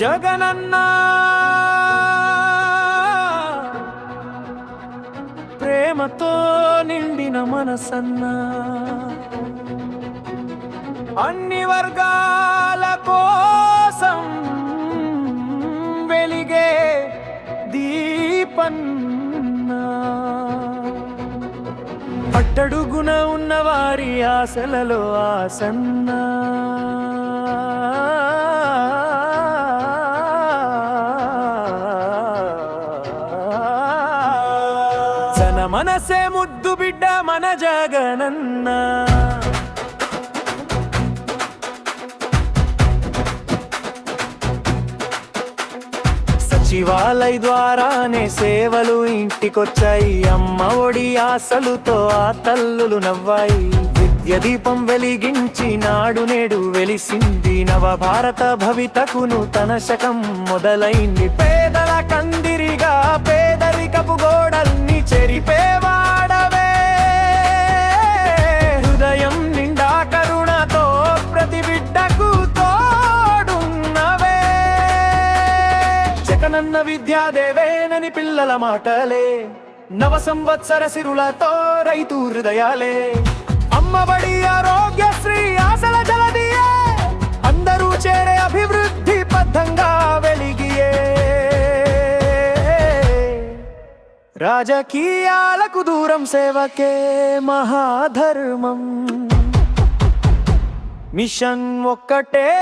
జగనన్న ప్రేమతో నిండిన మనసన్నా. అన్ని వర్గాల కోసం వెలిగే దీపన్నా. అట్టడుగున ఉన్న వారి ఆశలలో ఆసన్న. జన మనసే ముద్దు బిడ్డ మన జగనన్నా. సచివాలయ ద్వారానే సేవలు ఇంటికొచ్చాయి. అమ్మ ఒడి ఆశలుతో ఆ తల్లులు నవ్వాయి. విద్య దీపం వెలిగించి నాడు నేడు వెలిసింది. నవ భారత భవితకును తన శకం మొదలైంది. పే విద్యా విద్యాదేవేనని పిల్లల మాటలే. నవ సంవత్సర సిరులతో రైతు హృదయాలే. అమ్మబడి ఆరోగ్యశ్రీ ఆశల జలదియే. అందరూ చేరే అభివృద్ధి బద్ధంగా వెలిగియే. రాజకీయాలకు దూరం సేవకే మహాధర్మం. మిషన్ ఒక్కటే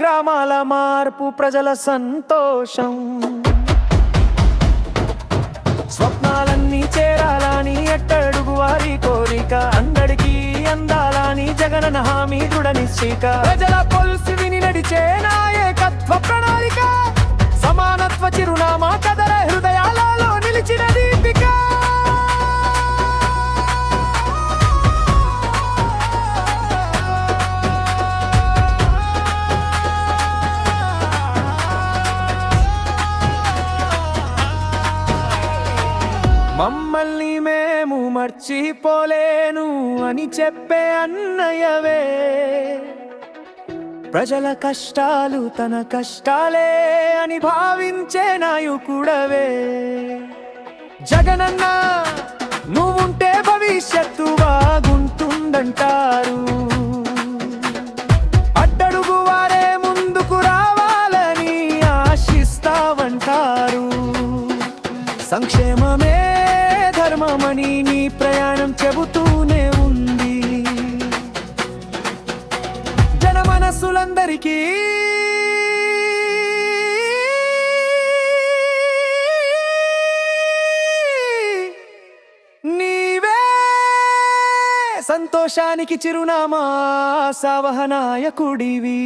గ్రామాల మార్పు ప్రజల సంతోషం. అందరికీ అందాలని జగనన హామీ దృఢ నిశ్చిక ప్రజల పొలుసు విని నడిచే నాయకత్వ ప్రణాళిక. సమానత్వ చిరునామా కదల హృదయాలలో నిలిచిన దీపిక. మమ్మల్ని మర్చిపోలేను అని చెప్పే అన్నయ్యవే. ప్రజల కష్టాలు తన కష్టాలే అని భావించే నాయకుడవే. జగనన్న నువ్వుంటే భవిష్యత్తు బాగుంటుందంటారు. అడ్డడుగు వారే ముందుకు రావాలని ఆశిస్తావంటారు. సంక్షేమమే ధర్మమని నీ ప్రయాణం చెబుతూనే ఉంది. జన మనస్సులందరికీ సంతోషానికి చిరునామా సావహనాయకుడివి.